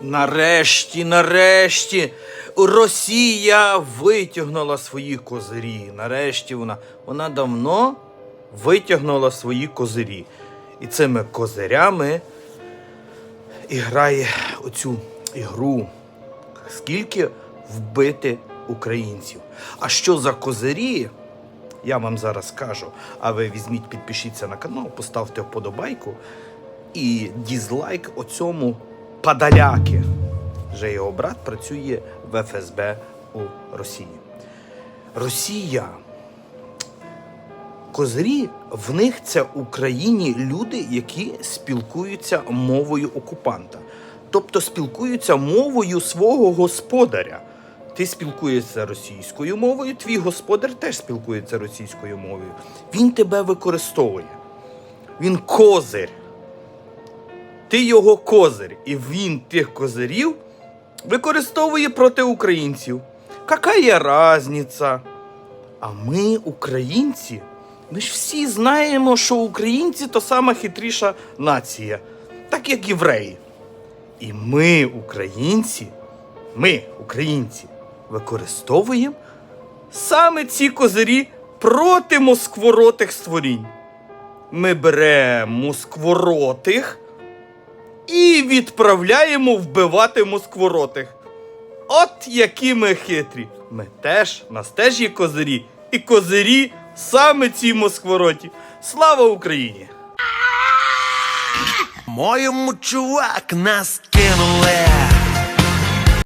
Нарешті, нарешті, Росія витягнула свої козирі. Нарешті вона, вона давно витягнула свої козирі. І цими козирями і грає оцю ігру. Скільки вбити українців? А що за козирі? Я вам зараз скажу. А ви візьміть, підпишіться на канал, поставте вподобайку і дізлайк оцьому падаляки. Вже його брат працює в ФСБ у Росії. Росія. Козирі в них це Україні люди, які спілкуються мовою окупанта. Тобто спілкуються мовою свого господаря. Ти спілкуєшся російською мовою, твій господар теж спілкується російською мовою. Він тебе використовує. Він козир. Ти його козир, і він тих козирів використовує проти українців. Какая разниця? А ми, українці, ми ж всі знаємо, що українці то сама хитріша нація, так як євреї. І ми, українці, ми, українці, використовуємо саме ці козирі проти москворотих створінь. Ми беремо москворотих і відправляємо вбивати москворотих. От які ми хитрі. Ми теж, на нас теж є козирі. І козирі саме ці москвороті. Слава Україні! Моєму чувак нас кинули.